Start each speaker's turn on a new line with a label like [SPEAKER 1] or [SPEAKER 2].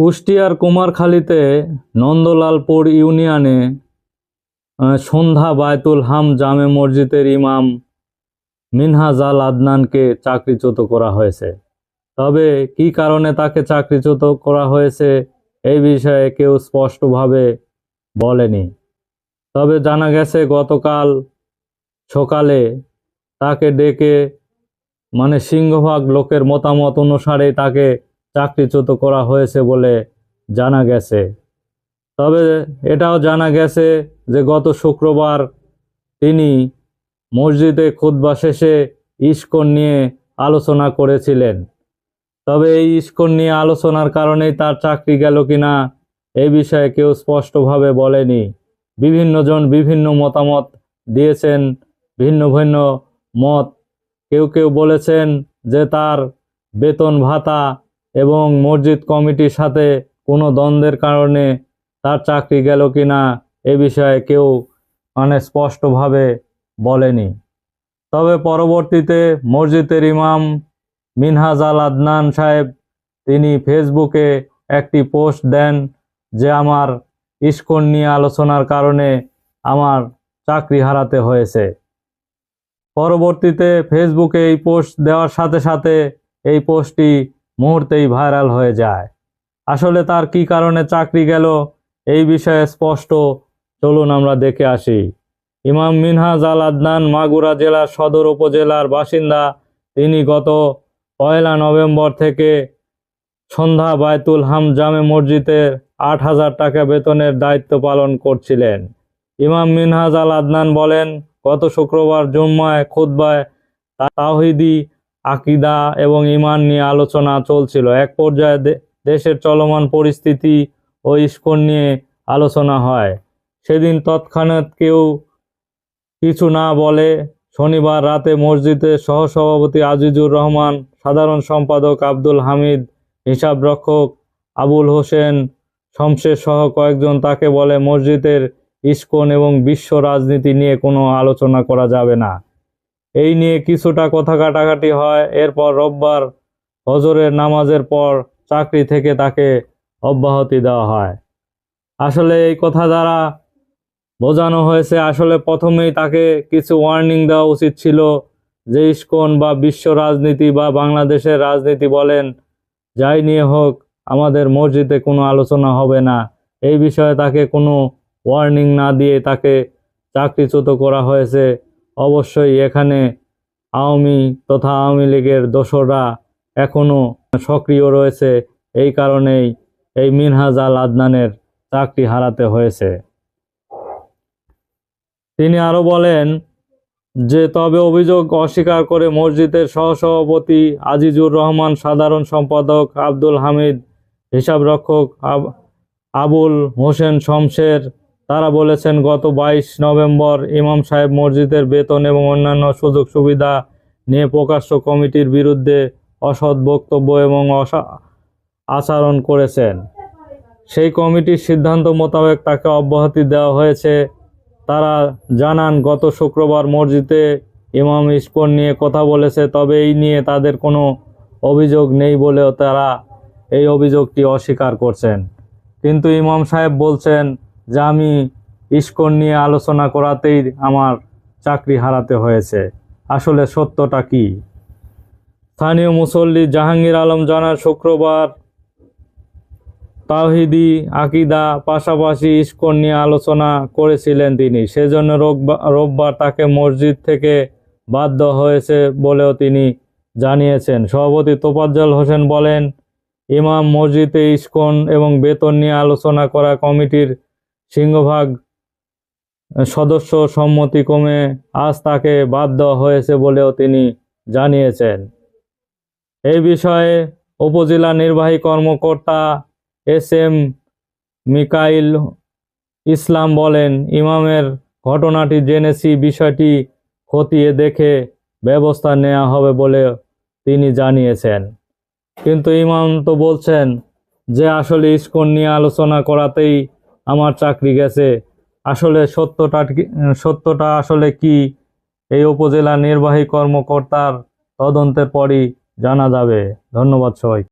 [SPEAKER 1] কুষ্টিয়ার কুমারখালীতে নন্দলালপুর ইউনিয়নে সন্ধ্যা বায়তুল হাম জামে মসজিদের ইমাম মিনহাজ আল আদনানকে চাকরিচ্যুত করা হয়েছে। তবে কি কারণে তাকে চাকরিচ্যুত করা হয়েছে এই বিষয়ে কেউ স্পষ্টভাবে বলেনি। তবে জানা গেছে, গতকাল সকালে তাকে ডেকে মানে সিংহভাগ লোকের মতামত অনুসারে তাকে চাকরিচ্যুত করা হয়েছে বলে জানা গেছে। তবে এটাও জানা গেছে যে গত শুক্রবার তিনি মসজিদে খুতবা শেষে ইস্কন নিয়ে আলোচনা করেছিলেন। তবে এই ইস্কন নিয়ে আলোচনার কারণেই তার চাকরি গেল কিনা এই বিষয়ে কেউ স্পষ্টভাবে বলেনি। বিভিন্নজন বিভিন্ন মতামত দিয়েছেন, ভিন্ন ভিন্ন মত। কেউ কেউ বলেছেন যে তার বেতন ভাতা এবং মসজিদ কমিটির সাথে কোনো দ্বন্দ্বের কারণে তার চাকরি গেল কি না এ বিষয়ে কেউ মানে স্পষ্টভাবে বলেনি। তবে পরবর্তীতে মসজিদের ইমাম মিনহাজ আল আদনান সাহেব তিনি ফেসবুকে একটি পোস্ট দেন যে আমার ইস্কন নিয়ে আলোচনার কারণে আমার চাকরি হারাতে হয়েছে। পরবর্তীতে ফেসবুকে এই পোস্ট দেওয়ার সাথে সাথে এই পোস্টটি মুহূর্তেই ভাইরাল হয়ে যায়। আসলে তার কি কারণে চাকরি গেল, এই বিষয়ে স্পষ্ট। চলুন আমরা দেখে আসি। ইমাম মিনহাজ আল আদনান মাগুরা জেলার সদর উপজেলার বাসিন্দা। তিনি গত পয়লা নভেম্বর থেকে সন্ধ্যা বায়তুল হাম জামে মসজিদের আট হাজার টাকা বেতনের দায়িত্ব পালন করছিলেন। ইমাম মিনহাজ আল আদনান বলেন, গত শুক্রবার জুম্মায় খুতবায় তাহিদি আকিদা এবং ইমান নিয়ে আলোচনা চলছিল। এক পর্যায়ে দেশের চলমান পরিস্থিতি ও ইস্কন নিয়ে আলোচনা হয়। সেদিন তৎক্ষণাৎ কেউ কিছু না বলে শনিবার রাতে মসজিদের সহসভাপতি আজিজুর রহমান, সাধারণ সম্পাদক আব্দুল হামিদ হিসাবরক্ষক আবুল হোসেন শমশের সহ কয়েকজন তাকে বলে, মসজিদের ইস্কন এবং বিশ্ব রাজনীতি নিয়ে কোনো আলোচনা করা যাবে না। এই নিয়ে কিছুটা কথা কাটাকাটি হয়। এরপর রোববার হজরের নামাজের পর চাকরি থেকে তাকে অব্যাহতি দেওয়া হয়। আসলে এই কথা দ্বারা বোঝানো হয়েছে, আসলে প্রথমেই তাকে কিছু ওয়ার্নিং দেওয়া উচিত ছিল যে ইস্কন বা বিশ্ব রাজনীতি বা বাংলাদেশের রাজনীতি বলেন, যাই নিয়ে হোক, আমাদের মসজিদে কোনো আলোচনা হবে না। এই বিষয়ে তাকে কোনো ওয়ার্নিং না দিয়ে তাকে চাকরিচ্যুত করা হয়েছে। অবশ্যই এখানে আওয়ামী তথা আওয়ামী লীগের দোসররা এখনও সক্রিয় রয়েছে। এই কারণেই এই মিনহাজ আল আদনানের চাকরি হারাতে হয়েছে। তিনি আরও বলেন যে, তবে অভিযোগ অস্বীকার করে মসজিদের সহসভাপতি আজিজুর রহমান, সাধারণ সম্পাদক আব্দুল হামিদ, হিসাবরক্ষক আবুল হোসেন শমশের তারা বলেছেন, গত বাইশ নভেম্বর ইমাম সাহেব মসজিদের বেতন এবং অন্যান্য সুযোগ সুবিধা নিয়ে প্রকাশ্য কমিটির বিরুদ্ধে অসৎ বক্তব্য এবং অসা, আচরণ করেছেন। সেই কমিটির সিদ্ধান্ত মোতাবেক তাকে অব্যাহতি দেওয়া হয়েছে। তারা জানান, গত শুক্রবার মসজিদে ইমাম ইস্কন নিয়ে কথা বলেছে, তবে এই নিয়ে তাদের কোনো অভিযোগ নেই বলেও তারা এই অভিযোগটি অস্বীকার করছেন। কিন্তু ইমাম সাহেব বলছেন যে আমি ইস্কন নিয়ে আলোচনা করাতেই আমার চাকরি হারাতে হয়েছে। আসলে সত্যটা কি? স্থানীয় মুসল্লি জাহাঙ্গীর আলম জানার শুক্রবার তাওহিদি আকিদা পাশাপাশি ইস্কন নিয়ে আলোচনা করেছিলেন তিনি। সেজন্য রোববা- রোববার তাকে মসজিদ থেকে বাধ্য হয়েছে বলেও তিনি জানিয়েছেন। সভাপতি তোফাজ্জল হোসেন বলেন, ইমাম মসজিদে ইস্কন এবং বেতন নিয়ে আলোচনা করা কমিটির সিংহভাগ সদস্য সম্মতি সম্মতিক্রমে আজ তাকে বাদ দেওয়া হয়েছে বলেও তিনি জানিয়েছেন। এই বিষয়ে উপজেলা নির্বাহী কর্মকর্তা এস এম মিকাইল ইসলাম বলেন, ইমামের ঘটনাটি জেনেছি, বিষয়টি খতিয়ে দেখে ব্যবস্থা নেওয়া হবে বলে তিনি জানিয়েছেন। কিন্তু ইমাম তো বলছেন যে আসলে ইস্কন নিয়ে আলোচনা করাতেই আমার চাকরি গেছে। আসলে সত্যটা সত্যটা আসলে কি? এই উপজেলা নির্বাহী কর্মকর্তার তদন্তের পরই জানা যাবে। ধন্যবাদ সবাই